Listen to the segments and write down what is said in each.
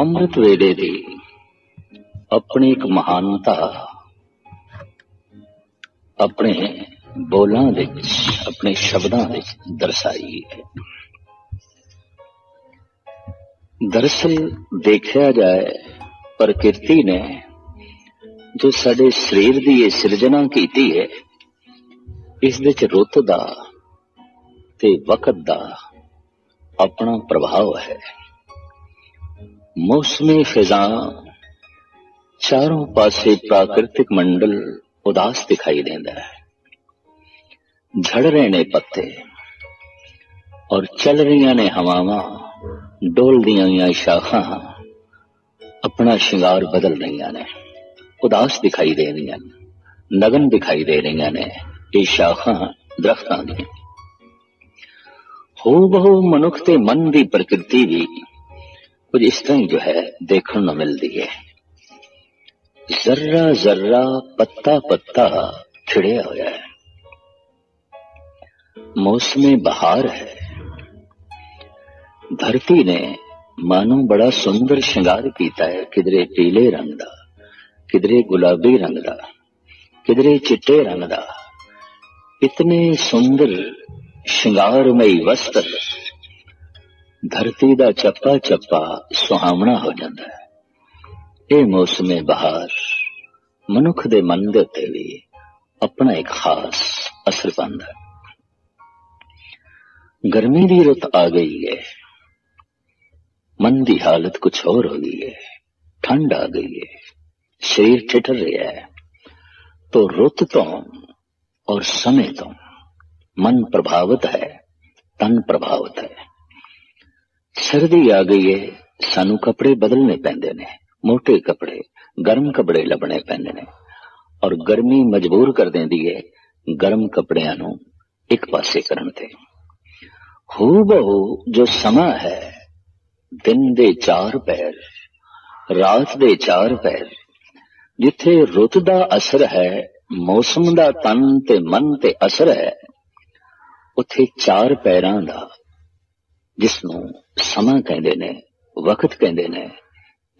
ਅੰਮ੍ਰਿਤ ਵੇਲੇ ਦੀ ਆਪਣੀ ਇੱਕ ਮਹਾਨਤਾ ਆਪਣੇ ਬੋਲਾਂ ਵਿੱਚ, ਆਪਣੇ ਸ਼ਬਦਾਂ ਵਿੱਚ ਦਰਸਾਈ ਹੈ। ਦਰਅਸਲ ਦੇਖਿਆ ਜਾਏ ਪ੍ਰਕਿਰਤੀ ਨੇ ਜੋ ਸਾਡੇ ਸਰੀਰ ਦੀ ਇਹ ਸਿਰਜਣਾ ਕੀਤੀ ਹੈ, ਇਸ ਵਿੱਚ ਰੁੱਤ ਦਾ ਤੇ ਵਕਤ ਦਾ ਆਪਣਾ ਪ੍ਰਭਾਵ ਹੈ। ਮੌਸਮੀ ਫਿਜ਼ਾ ਚਾਰੋਂ ਪਾਸੇ ਪ੍ਰਾਕਿਰਤਿਕ ਮੰਡਲ ਉਦਾਸ ਦਿਖਾਈ ਦਿੰਦਾ ਹੈ। ਝੜ ਰਹੇ ਨੇ ਪੱਤੇ ਔਰ ਚੱਲ ਰਹੀਆਂ ਨੇ ਹਵਾਵਾਂ ਡੋਲਦੀਆਂ ਹੋਈਆਂ ਸ਼ਾਖਾਂ, ਆਪਣਾ ਸ਼ਿੰਗਾਰ ਬਦਲ ਰਹੀਆਂ ਨੇ। ਉਦਾਸ ਦਿਖਾਈ ਦੇ ਰਹੀਆਂ ਨੇ, ਨਗਨ ਦਿਖਾਈ ਦੇ ਰਹੀਆਂ ਨੇ ਇਹ ਸ਼ਾਖਾਂ, ਦਰਖਤਾਂ ਦੀਆਂ। ਹੋ ਬਹੁ ਮਨੁੱਖ ਤੇ ਮਨ ਦੀ ਪ੍ਰਕਿਰਤੀ ਵੀ ਕੁਝ ਇਸ ਤਰ੍ਹਾਂ ਹੀ ਜੋ ਹੈ ਦੇਖਣ ਨੂੰ ਮਿਲਦੀ ਹੈ ਜ਼ਰਰਾ ਜ਼ਰਰਾ ਪੱਤਾ ਪੱਤਾ ਖਿੜਿਆ ਹੋਇਆ ਹੈ ਮੌਸਮੇ ਬਹਾਰ ਹੈ ਧਰਤੀ ਨੇ ਮਾਨੋ ਬੜਾ ਸੁੰਦਰ ਸ਼ਿੰਗਾਰ ਕੀਤਾ ਹੈ ਕਿਧਰੇ ਪੀਲੇ ਰੰਗ ਦਾ ਕਿਧਰੇ ਗੁਲਾਬੀ ਰੰਗ ਦਾ ਕਿਧਰੇ ਚਿੱਟੇ ਰੰਗ ਦਾ ਇਤਨੇ ਸੁੰਦਰ ਸ਼ਿੰਗਾਰਮਈ ਵਸਤਰ ਧਰਤੀ ਦਾ ਚੱਪਾ ਚੱਪਾ ਸੁਹਾਵਣਾ ਹੋ ਜਾਂਦਾ ਹੈ ਇਹ ਮੌਸਮੇ ਬਹਾਰ ਮਨੁੱਖ ਦੇ ਮਨ ਦੇ ਉੱਤੇ ਵੀ ਆਪਣਾ ਇੱਕ ਖਾਸ ਅਸਰ ਪਾਉਂਦਾ ਹੈ ਗਰਮੀ ਦੀ ਰੁੱਤ ਆ ਗਈ ਹੈ ਮਨ ਦੀ ਹਾਲਤ ਕੁਝ ਹੋਰ ਹੋ ਗਈ ਹੈ ਠੰਡ ਆ ਗਈ ਹੈ ਸਰੀਰ ਠਿਠਰ ਰਿਹਾ ਹੈ तो रुत तो और समय तो मन प्रभावित है तन प्रभावित है ਸਰਦੀ ਆ ਗਈ ਹੈ ਸਾਨੂੰ ਕੱਪੜੇ ਬਦਲਨੇ ਪੈਂਦੇ ਨੇ। ਮੋٹے ਕੱਪੜੇ, ਗਰਮ ਕੱਪੜੇ ਲੱਭਣੇ ਪੈਂਦੇ ਨੇ। ਔਰ ਗਰਮੀ ਮਜਬੂਰ ਕਰ ਦਿੰਦੀ ਹੈ ਗਰਮ ਕੱਪੜਿਆਂ ਨੂੰ ਇੱਕ ਪਾਸੇ ਕਰਨ ਤੇ। ਹੂ ਬਹੁ ਜੋ ਸਮਾਂ ਹੈ, ਦਿਨ ਦੇ ਚਾਰ ਪੈਰ, ਰਾਤ ਦੇ ਚਾਰ ਪੈਰ, ਜਿੱਥੇ ਰੁੱਤ ਦਾ ਅਸਰ ਹੈ, ਮੌਸਮ ਦਾ ਤਨ ਤੇ ਮਨ ਤੇ ਅਸਰ ਹੈ, ਉੱਥੇ ਚਾਰ ਪੈਰਾਂ ਦਾ ਜਿਸ ਨੂੰ ਸਮਾਂ ਕਹਿੰਦੇ ਨੇ, ਵਕਤ ਕਹਿੰਦੇ ਨੇ,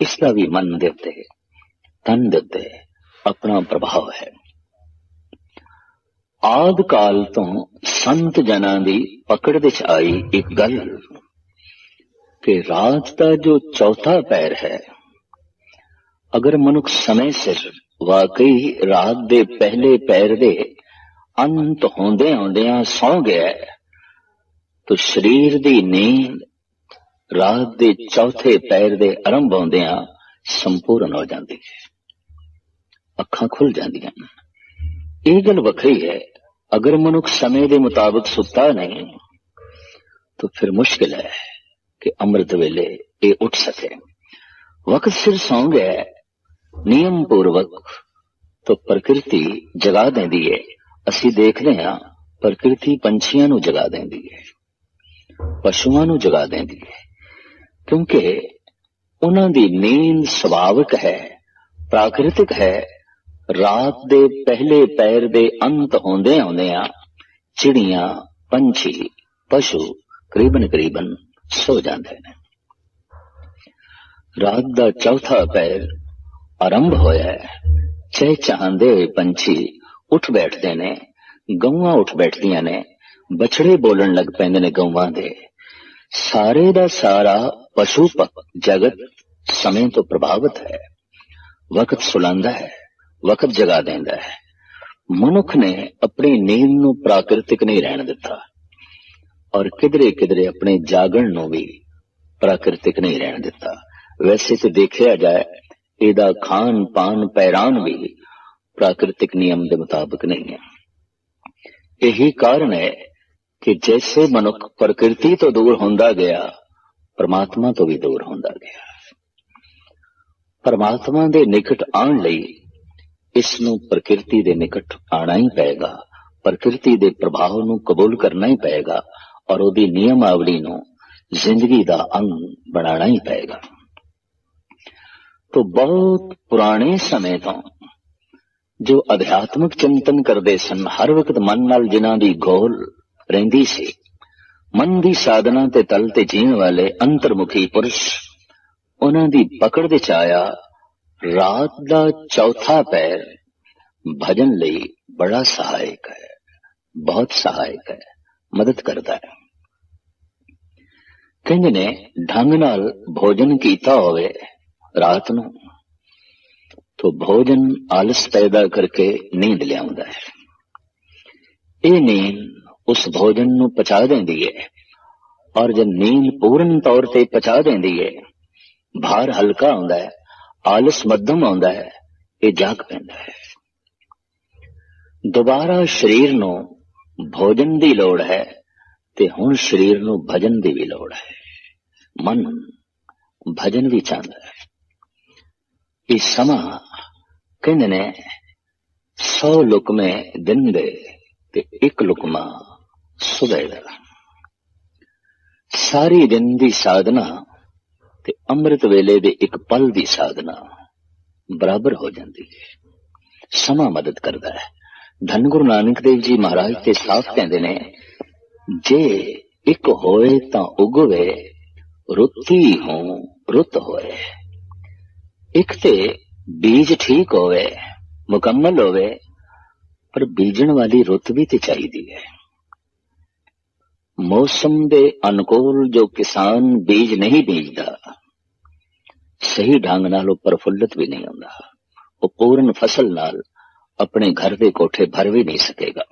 ਇਸ ਦਾ ਵੀ ਮਨ ਦੇ ਉੱਤੇ, ਤਨ ਦੇ ਉੱਤੇ ਆਪਣਾ ਪ੍ਰਭਾਵ ਹੈ। ਆਦ ਕਾਲ ਤੋਂ ਸੰਤ ਜਨਾਂ ਦੀ ਪਕੜ ਵਿੱਚ ਆਈ ਇੱਕ ਗੱਲ ਕਿ ਰਾਤ ਦਾ ਜੋ ਚੌਥਾ ਪੈਰ ਹੈ, ਅਗਰ ਮਨੁੱਖ ਸਮੇਂ ਸਿਰ ਵਾਕਈ ਰਾਤ ਦੇ ਪਹਿਲੇ ਪੈਰ ਦੇ ਅੰਤ ਹੁੰਦੇ ਹੁੰਦਿਆਂ ਸੌ ਗਿਆ ਤਾਂ ਸਰੀਰ ਦੀ ਨੀਂਦ ਰਾਤ ਦੇ ਚੌਥੇ ਪੈਰ ਦੇ ਆਰੰਭ ਹੁੰਦਿਆਂ ਸੰਪੂਰਨ ਹੋ ਜਾਂਦੀ ਹੈ। ਅੱਖਾਂ ਖੁੱਲ ਜਾਂਦੀਆਂ ਇਹ ਗੱਲ ਵੱਖਰੀ ਹੈ। ਅਗਰ ਮਨੁੱਖ ਸਮੇਂ ਦੇ ਮੁਤਾਬਕ ਸੁੱਤਾ ਨਹੀਂ, ਤਾਂ ਫਿਰ ਮੁਸ਼ਕਿਲ ਹੈ ਕਿ ਅੰਮ੍ਰਿਤ ਵੇਲੇ ਇਹ ਉੱਠ ਸਕੇ। ਵਕਤ ਸਿਰ ਸੌਂ ਗਿਆ ਨਿਯਮ ਪੂਰਵਕ ਤਾਂ ਪ੍ਰਕਿਰਤੀ ਜਗਾ ਦਿੰਦੀ ਹੈ। ਅਸੀਂ ਦੇਖਦੇ ਹਾਂ, ਪ੍ਰਕਿਰਤੀ ਪੰਛੀਆਂ ਨੂੰ ਜਗਾ ਦਿੰਦੀ ਹੈ। ਪਸ਼ੂਆਂ ਨੂੰ ਜਗਾ ਦਿੰਦੀ ਹੈ। ਕਿਉਂਕਿ ਉਹਨਾਂ ਦੀ ਨੀਂਦ ਸੁਭਾਵਿਕ ਹੈ, ਪ੍ਰਾਕਿਰਤਿਕ ਹੈ। ਰਾਤ ਦੇ ਪਹਿਲੇ ਪੈਰ ਦੇ ਅੰਤ ਹੁੰਦੇ ਹੁੰਦਿਆਂ ਚਿੜੀਆਂ, ਪੰਛੀ, ਪਸ਼ੂ ਕਰੀਬਨ ਕਰੀਬਨ ਸੋ ਜਾਂਦੇ ਨੇ। ਰਾਤ ਦਾ ਚੌਥਾ ਪੈਰ ਆਰੰਭ ਹੋਇਆ ਹੈ। ਚਹਿ ਚਾਹੁੰਦੇ ਹੋਏ ਪੰਛੀ ਉੱਠ ਬੈਠਦੇ ਨੇ, ਗਊਆਂ ਉੱਠ ਬੈਠਦੀਆਂ ਨੇ ਬਛੜੇ ਬੋਲਣ ਲੱਗ ਪੈਂਦੇ ਨੇ ਗਊਆਂ ਦੇ। ਸਾਰੇ ਦਾ ਸਾਰਾ ਪਸ਼ੂ ਜਗਤ ਸਮੇਂ ਤੋਂ ਪ੍ਰਭਾਵਿਤ ਹੈ। ਵਕਤ ਸੁਲਾਉਂਦਾ ਹੈ, ਵਕਤ ਜਗਾ ਦਿੰਦਾ ਹੈ। ਮਨੁੱਖ ਨੇ ਆਪਣੀ ਨੀਂਦ ਨੂੰ ਪ੍ਰਾਕਿਰਤਿਕ ਨਹੀਂ ਰਹਿਣ ਦਿੱਤਾ। ਔਰ ਕਿਧਰੇ ਕਿਧਰੇ ਆਪਣੇ ਜਾਗਣ ਨੂੰ ਵੀ ਪ੍ਰਾਕਿਰਤਿਕ ਨਹੀਂ ਰਹਿਣ ਦਿੱਤਾ। ਵੈਸੇ ਤੇ ਦੇਖਿਆ ਜਾਏ, ਇਹਦਾ ਖਾਨ ਪਾਨ ਪੈਰਾਨ ਵੀ ਪ੍ਰਾਕਿਰਤਿਕ ਨਿਯਮ ਦੇ ਮੁਤਾਬਕ ਨਹੀਂ ਹੈ। ਇਹੀ ਕਾਰਨ ਹੈ ਕਿ ਜੈਸੇ ਮਨੁੱਖ ਪ੍ਰਕਿਰਤੀ ਤੋਂ ਦੂਰ ਹੁੰਦਾ ਗਿਆ, ਪਰਮਾਤਮਾ ਤੋਂ ਵੀ ਦੂਰ ਹੁੰਦਾ ਗਿਆ। ਪਰਮਾਤਮਾ ਦੇ ਨਿਕਟ ਆਉਣ ਲਈ ਇਸ ਨੂੰ ਪ੍ਰਕਿਰਤੀ ਦੇ ਨਿਕਟ ਆਣਾ ਹੀ ਪਏਗਾ। ਪ੍ਰਕਿਰਤੀ ਦੇ ਪ੍ਰਭਾਵ ਨੂੰ ਕਬੂਲ ਕਰਨਾ ਹੀ ਪਏਗਾ ਔਰ ਉਹਦੀ ਨਿਯਮਾਵਲੀ ਨੂੰ ਜ਼ਿੰਦਗੀ ਦਾ ਅੰਗ ਬਣਾਉਣਾ ਹੀ ਪਏਗਾ। ਤੋਂ ਬਹੁਤ ਪੁਰਾਣੇ ਸਮੇਂ ਤੋਂ ਜੋ ਅਧਿਆਤਮਿਕ ਚਿੰਤਨ ਕਰਦੇ ਸਨ, ਹਰ ਵਕਤ ਮਨ ਨਾਲ ਜਿਨ੍ਹਾਂ ਦੀ ਗੋਲ ਰਹਿੰਦੀ ਸੀ। ਮਨ ਦੀ ਸਾਧਨਾ ਤੇ ਤਲ ਤੇ ਜੀਣ ਵਾਲੇ ਅੰਤਰਮੁਖੀ ਪੁਰਸ਼ ਉਹਨਾਂ ਦੀ ਪਕੜ ਦੇ ਚਾਇਆ ਰਾਤ ਦਾ ਚੌਥਾ ਪੈਰ ਭਜਨ ਲਈ ਬੜਾ ਸਹਾਇਕ ਹੈ, ਬਹੁਤ ਸਹਾਇਕ ਹੈ, ਮਦਦ ਕਰਦਾ ਹੈ। ਕਹਿੰਦੇ ਨੇ, ਢੰਗ ਨਾਲ ਭੋਜਨ ਕੀਤਾ ਹੋਵੇ ਰਾਤ ਨੂੰ, ਤੋਂ ਭੋਜਨ ਆਲਸ ਪੈਦਾ ਕਰਕੇ ਨੀਂਦ ਲਿਆਉਂਦਾ ਹੈ। ਇਹ ਨੀਂਦ ਉਸ ਭੋਜਨ ਨੂੰ ਪਚਾ ਦਿੰਦੀ ਹੈ ਔਰ ਜਦ ਨੀਂਦ ਪੂਰਨ ਤੌਰ ਤੇ ਪਚਾ ਦਿੰਦੀ ਹੈ ਭਾਰ ਹਲਕਾ ਹੁੰਦਾ ਹੈ ਆਲਸ ਮੱਧਮ ਆਉਂਦਾ ਹੈ ਇਹ ਜਾਗ ਪੈਂਦਾ ਹੈ ਦੁਬਾਰਾ ਸਰੀਰ ਨੂੰ ਭੋਜਨ ਦੀ ਲੋੜ ਹੈ ਤੇ ਹੁਣ ਸਰੀਰ ਨੂੰ ਭਜਨ ਦੀ ਵੀ ਲੋੜ ਹੈ ਮਨ ਭਜਨ ਵੀ ਚਾਹੁੰਦਾ ਹੈ ਇਹ ਸਮਾਂ ਕਹਿੰਦੇ ਨੇ 100 ਲੁਕਮੇ ਦਿਨ ਦੇ ਤੇ ਇੱਕ ਲੁਕਮਾ ਸੁਬਹ ਸਾਰੀ ਦਿਨ ਦੀ ਸਾਧਨਾ ਤੇ ਅੰਮ੍ਰਿਤ ਵੇਲੇ ਦੇ ਇੱਕ ਪਲ ਦੀ ਸਾਧਨਾ ਬਰਾਬਰ ਹੋ ਜਾਂਦੀ ਹੈ। ਸਮਾਂ ਮਦਦ ਕਰਦਾ ਹੈ। ਧੰਨ ਗੁਰੂ ਨਾਨਕ ਦੇਵ ਜੀ ਮਹਾਰਾਜ ਤੇ ਸਾਫ਼ ਕਹਿੰਦੇ ਨੇ, ਜੇ ਇੱਕ ਹੋਏ ਤਾਂ ਉਗਵੇ, ਰੁੱਤੀ ਹੋ ਰੁੱਤ ਹੋਏ। ਇੱਕ ਤੇ ਬੀਜ ਠੀਕ ਹੋਵੇ, ਮੁਕੰਮਲ ਹੋਵੇ, ਪਰ ਬੀਜਣ ਵਾਲੀ ਰੁੱਤ ਵੀ ਤੇ ਚਾਹੀਦੀ ਹੈ। ਮੌਸਮ ਦੇ ਅਨੁਕੂਲ ਜੋ ਕਿਸਾਨ ਬੀਜ ਨਹੀਂ ਬੀਜਦਾ, ਸਹੀ ਢੰਗ ਨਾਲ ਉਹ ਪ੍ਰਫੁੱਲਤ ਵੀ ਨਹੀਂ ਹੁੰਦਾ। ਉਹ ਪੂਰਨ ਫਸਲ ਨਾਲ ਆਪਣੇ ਘਰ ਦੇ ਕੋਠੇ ਭਰ ਵੀ ਨਹੀਂ ਸਕੇਗਾ।